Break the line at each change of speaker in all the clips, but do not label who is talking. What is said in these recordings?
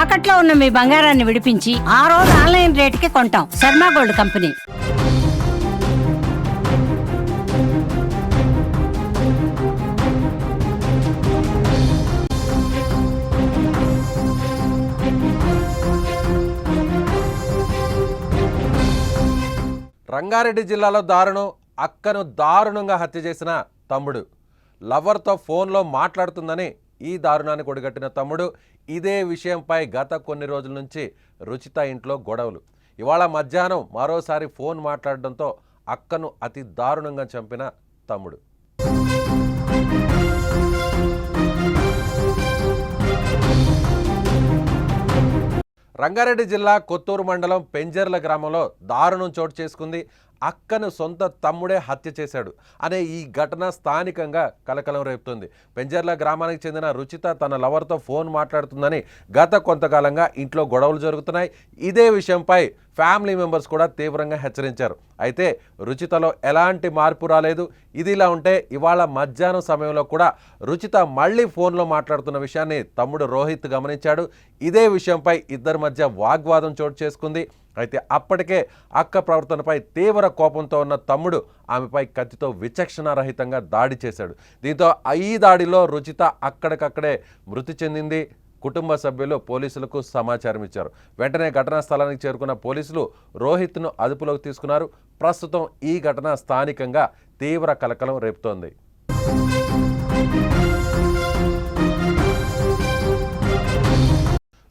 తాకట్లో ఉన్న మీ బంగారాన్ని విడిపించి ఆ రోజు ఆన్లైన్ రేటుకి కొంటాం. Sharma gold company.
రంగారెడ్డి జిల్లాలో దారుణం అక్కను దారుణంగా హత్య చేసిన తమ్ముడు. లవర్తో ఫోన్లో మాట్లాడుతుందని ఈ దారుణాన్ని ఒడిగట్టిన తమ్ముడు. ఇదే విషయంపై గత కొన్ని రోజుల నుంచి రుచిత ఇంట్లో గొడవలు. ఇవాళ మధ్యాహ్నం మరోసారి ఫోన్ మాట్లాడడంతో అక్కను అతి దారుణంగా చంపిన తమ్ముడు. రంగారెడ్డి జిల్లా కొత్తూరు మండలం పెంజర్ల గ్రామంలో దారుణం చోటు చేసుకుంది. అక్కను సొంత తమ్ముడే హత్య చేశాడు అనే ఈ ఘటన స్థానికంగా కలకలం రేపుతుంది. పెంజర్ల గ్రామానికి చెందిన రుచిత తన లవర్తో ఫోన్ మాట్లాడుతుందని గత కొంతకాలంగా ఇంట్లో గొడవలు జరుగుతున్నాయి. ఇదే విషయంపై ఫ్యామిలీ మెంబర్స్ కూడా తీవ్రంగా హెచ్చరించారు. అయితే రుచితలో ఎలాంటి మార్పు రాలేదు. ఇది ఇలా ఉంటే ఇవాళ మధ్యాహ్నం సమయంలో కూడా రుచిత మళ్ళీ ఫోన్లో మాట్లాడుతున్న విషయాన్ని తమ్ముడు రోహిత్ గమనించాడు. ఇదే విషయంపై ఇద్దరి మధ్య వాగ్వాదం చోటు చేసుకుంది. అయితే అప్పటికే అక్క ప్రవర్తనపై తీవ్ర కోపంతో ఉన్న తమ్ముడు ఆమెపై కత్తితో విచక్షణారహితంగా దాడి చేశాడు. దీంతో ఈ దాడిలో రుచిత అక్కడికక్కడే మృతి చెందింది. కుటుంబ సభ్యులు పోలీసులకు సమాచారం ఇచ్చారు. వెంటనే ఘటనా స్థలానికి చేరుకున్న పోలీసులు రోహిత్ను అదుపులోకి తీసుకున్నారు. ప్రస్తుతం ఈ ఘటన స్థానికంగా తీవ్ర కలకలం రేపుతోంది.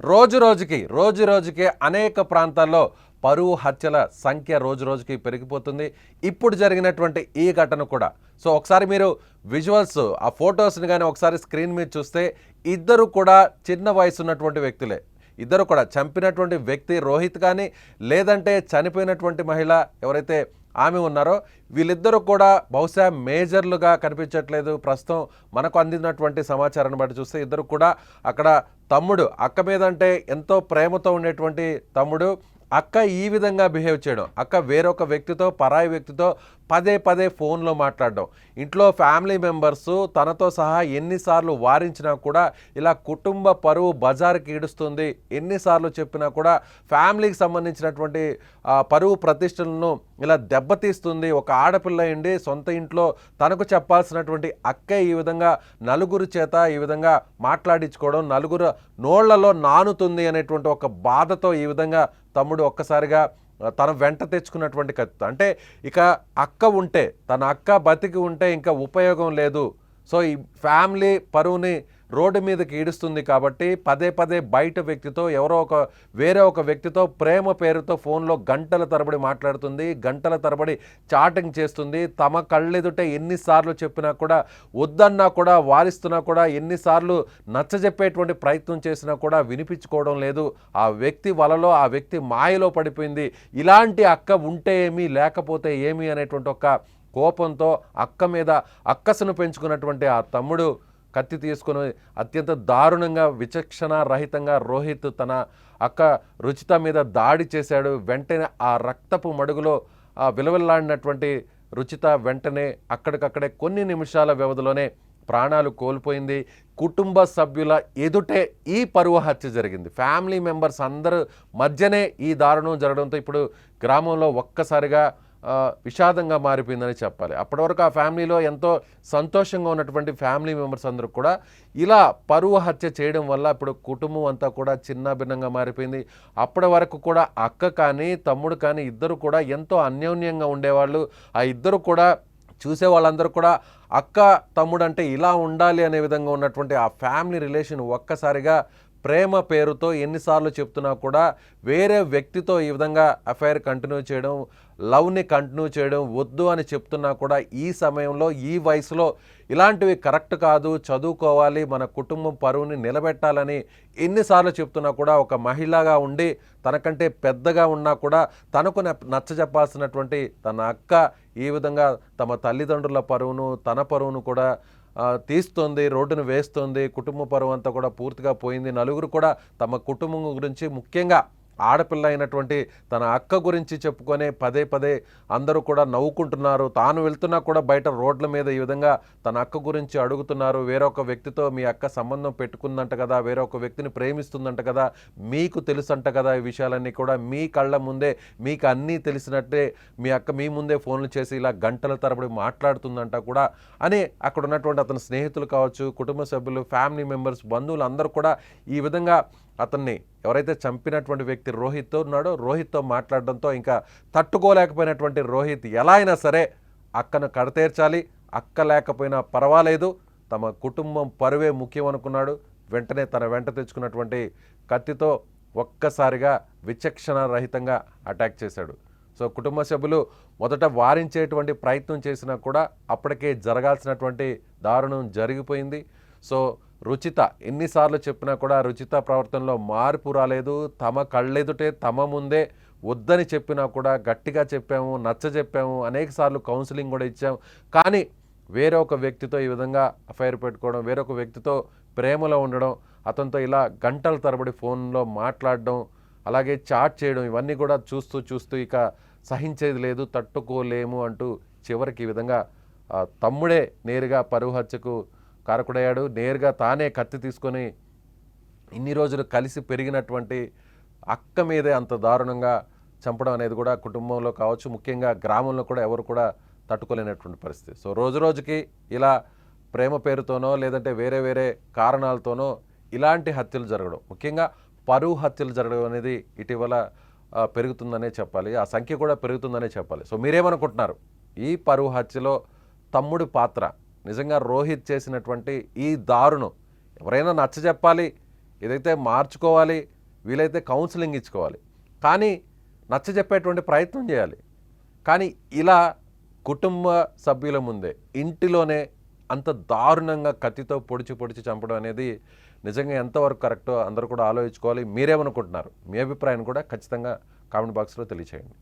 రోజు రోజుకి రోజు రోజుకి అనేక ప్రాంతాల్లో పరువు హత్యల సంఖ్య రోజు రోజుకి పెరిగిపోతుంది. ఇప్పుడు జరిగినటువంటి ఈ ఘటన కూడా. సో ఒకసారి మీరు విజువల్స్ ఆ ఫొటోస్ని కానీ ఒకసారి స్క్రీన్ మీద చూస్తే ఇద్దరు కూడా చిన్న వయసు ఉన్నటువంటి వ్యక్తులే. ఇద్దరు కూడా చంపినటువంటి వ్యక్తి రోహిత్ కానీ లేదంటే చనిపోయినటువంటి మహిళ ఎవరైతే ఆమె ఉన్నారో వీళ్ళిద్దరూ కూడా బహుశా మేజర్లుగా కనిపించట్లేదు. ప్రస్తుతం మనకు అందినటువంటి సమాచారాన్ని బట్టి చూస్తే ఇద్దరు కూడా అక్కడ తమ్ముడు అక్క మీద అంటే ఎంతో ప్రేమతో ఉండేటువంటి తమ్ముడు. అక్క ఈ విధంగా బిహేవ్ చేయడం అక్క వేరొక వ్యక్తితో పరాయి వ్యక్తితో పదే పదే ఫోన్లో మాట్లాడడం. ఇంట్లో ఫ్యామిలీ మెంబర్స్ తనతో సహా ఎన్నిసార్లు వారించినా కూడా ఇలా కుటుంబ పరువు బజార్కి ఈడుస్తుంది. ఎన్నిసార్లు చెప్పినా కూడా ఫ్యామిలీకి సంబంధించినటువంటి పరువు ప్రతిష్టలను ఇలా దెబ్బతీస్తుంది. ఒక ఆడపిల్ల అండి సొంత ఇంట్లో తనకు చెప్పాల్సినటువంటి అక్కే ఈ విధంగా నలుగురు చేత ఈ విధంగా మాట్లాడించుకోవడం నలుగురు నోళ్ళలో నానుతుంది అనేటువంటి ఒక బాధతో ఈ విధంగా తమ్ముడు ఒక్కసారిగా తన వెంట తెచ్చుకున్నటువంటి కత్తి. అంటే ఇక అక్క ఉంటే తన అక్క బతికి ఉంటే ఇంకా ఉపయోగం లేదు. సో ఈ ఫ్యామిలీ పరువుని రోడ్డు మీదకి ఈడుస్తుంది కాబట్టి పదే పదే బయట వ్యక్తితో ఎవరో ఒక వేరే ఒక వ్యక్తితో ప్రేమ పేరుతో ఫోన్లో గంటల తరబడి మాట్లాడుతుంది గంటల తరబడి చాటింగ్ చేస్తుంది. తమ కళ్ళెదుట ఎన్నిసార్లు చెప్పినా కూడా వద్దన్నా కూడా వారిస్తున్నా కూడా ఎన్నిసార్లు నచ్చజెప్పేటువంటి ప్రయత్నం చేసినా కూడా వినిపించుకోవడం లేదు. ఆ వ్యక్తి వలలో ఆ వ్యక్తి మాయలో పడిపోయింది. ఇలాంటి అక్క ఉంటే ఏమి లేకపోతే ఏమి అనేటువంటి ఒక కోపంతో అక్క మీద అక్కసును పెంచుకున్నటువంటి ఆ తమ్ముడు కత్తి తీసుకుని అత్యంత దారుణంగా విచక్షణ రహితంగా రోహిత్ తన అక్క రుచిత మీద దాడి చేశాడు. వెంటనే ఆ రక్తపు మడుగులో ఆ విలవిల్లాడినటువంటి రుచిత వెంటనే అక్కడికక్కడే కొన్ని నిమిషాల వ్యవధిలోనే ప్రాణాలు కోల్పోయింది. కుటుంబ సభ్యుల ఎదుటే ఈ పరువు హత్య జరిగింది. ఫ్యామిలీ మెంబర్స్ అందరూ మధ్యనే ఈ దారుణం జరగడంతో ఇప్పుడు గ్రామంలో ఒక్కసారిగా విషాదంగా మారిపోయిందని చెప్పాలి. అప్పటి వరకు ఆ ఫ్యామిలీలో ఎంతో సంతోషంగా ఉన్నటువంటి ఫ్యామిలీ మెంబర్స్ అందరూ కూడా ఇలా పరువు హత్య చేయడం వల్ల ఇప్పుడు కుటుంబం అంతా కూడా చిన్న భిన్నంగా మారిపోయింది. అప్పటి వరకు కూడా అక్క కానీ తమ్ముడు కానీ ఇద్దరు కూడా ఎంతో అన్యోన్యంగా ఉండేవాళ్ళు. ఆ ఇద్దరు కూడా చూసే వాళ్ళందరూ కూడా అక్క తమ్ముడు అంటే ఇలా ఉండాలి అనే విధంగా ఉన్నటువంటి ఆ ఫ్యామిలీ రిలేషన్ ఒక్కసారిగా ప్రేమ పేరుతో ఎన్నిసార్లు చెప్తున్నా కూడా వేరే వ్యక్తితో ఈ విధంగా అఫైర్ కంటిన్యూ చేయడం లవ్ని కంటిన్యూ చేయడం వద్దు అని చెప్తున్నా కూడా ఈ సమయంలో ఈ వయసులో ఇలాంటివి కరెక్ట్ కాదు. చదువుకోవాలి. మన కుటుంబం పరువుని నిలబెట్టాలని ఎన్నిసార్లు చెప్తున్నా కూడా ఒక మహిళగా ఉండి తనకంటే పెద్దగా ఉన్నా కూడా తనకు నచ్చజెప్పాల్సినటువంటి తన అక్క ఈ విధంగా తమ తల్లిదండ్రుల పరువును తన పరువును కూడా తీస్తుంది రోడ్డును వేస్తుంది. కుటుంబ పరువు అంతా కూడా పూర్తిగా పోయింది. నలుగురు కూడా తమ కుటుంబం గురించి ముఖ్యంగా ఆడపిల్ల అయినటువంటి తన అక్క గురించి చెప్పుకొనే పదే పదే అందరూ కూడా నవ్వుకుంటున్నారు. తాను వెళ్తున్నా కూడా బయట రోడ్ల మీద ఈ విధంగా తన అక్క గురించి అడుగుతున్నారు. వేరొక వ్యక్తితో మీ అక్క సంబంధం పెట్టుకుందంట కదా వేరొక వ్యక్తిని ప్రేమిస్తుందంట కదా మీకు తెలుసంట కదా ఈ విషయాలన్నీ కూడా. మీ కళ్ళ ముందే మీకు అన్నీ తెలిసినట్టే మీ అక్క మీ ముందే ఫోన్లు చేసి ఇలా గంటల తరబడి మాట్లాడుతుందంట కూడా. అని అక్కడ ఉన్నటువంటి అతని స్నేహితులు కావచ్చు కుటుంబ సభ్యులు ఫ్యామిలీ మెంబర్స్ బంధువులు అందరూ కూడా ఈ విధంగా అతన్ని ఎవరైతే చంపినటువంటి వ్యక్తి రోహిత్తో ఉన్నాడో రోహిత్తో మాట్లాడడంతో ఇంకా తట్టుకోలేకపోయినటువంటి రోహిత్ ఎలా అయినా సరే అక్కను కడతేర్చాలి. అక్క లేకపోయినా పర్వాలేదు. తమ కుటుంబం పరువే ముఖ్యం అనుకున్నాడు. వెంటనే తన వెంట తెచ్చుకున్నటువంటి కత్తితో ఒక్కసారిగా విచక్షణ రహితంగా అటాక్ చేశాడు. సో కుటుంబ సభ్యులు మొదట వారించేటువంటి ప్రయత్నం చేసినా కూడా అప్పటికే జరగాల్సినటువంటి దారుణం జరిగిపోయింది. సో రుచిత ఎన్నిసార్లు చెప్పినా కూడా రుచిత ప్రవర్తనలో మార్పు రాలేదు. తమ కళ్ళెదుటే తమ ముందే వద్దని చెప్పినా కూడా గట్టిగా చెప్పాము నచ్చ చెప్పాము అనేక సార్లు కౌన్సిలింగ్ కూడా ఇచ్చాము కానీ వేరే ఒక వ్యక్తితో ఈ విధంగా అఫైర్ పెట్టుకోవడం వేరొక వ్యక్తితో ప్రేమలో ఉండడం అతనితో ఇలా గంటల తరబడి ఫోన్లో మాట్లాడడం అలాగే చాట్ చేయడం ఇవన్నీ కూడా చూస్తూ చూస్తూ ఇక సహించేది లేదు తట్టుకోలేము అంటూ చివరికి ఈ విధంగా తమ్ముడే నేరుగా పరువు హత్యకు కారకుడయ్యాడు. నేరుగా తానే కత్తి తీసుకొని ఇన్ని రోజులు కలిసి పెరిగినటువంటి అక్క మీదే అంత దారుణంగా చంపడం అనేది కూడా కుటుంబంలో కావచ్చు ముఖ్యంగా గ్రామంలో కూడా ఎవరు కూడా తట్టుకోలేనటువంటి పరిస్థితి. సో రోజు రోజుకి ఇలా ప్రేమ పేరుతోనో లేదంటే వేరే వేరే కారణాలతోనో ఇలాంటి హత్యలు జరగడం ముఖ్యంగా పరువు హత్యలు జరగడం అనేది ఇటీవల పెరుగుతుందనే చెప్పాలి. ఆ సంఖ్య కూడా పెరుగుతుందనే చెప్పాలి. సో మీరేమనుకుంటున్నారు? ఈ పరువు హత్యలో తమ్ముడి పాత్ర నిజంగా రోహిత్ చేసినటువంటి ఈ దారుణం. ఎవరైనా నచ్చ చెప్పాలి ఏదైతే మార్చుకోవాలి వీలైతే కౌన్సిలింగ్ ఇచ్చుకోవాలి. కానీ నచ్చ చెప్పేటువంటి ప్రయత్నం చేయాలి. కానీ ఇలా కుటుంబ సభ్యుల ముందే ఇంటిలోనే అంత దారుణంగా కత్తితో పొడిచి పొడిచి చంపడం అనేది నిజంగా ఎంతవరకు కరెక్టో అందరూ కూడా ఆలోచించుకోవాలి. మీరేమనుకుంటున్నారు? మీ అభిప్రాయం కూడా ఖచ్చితంగా కామెంట్ బాక్స్లో తెలియచేయండి.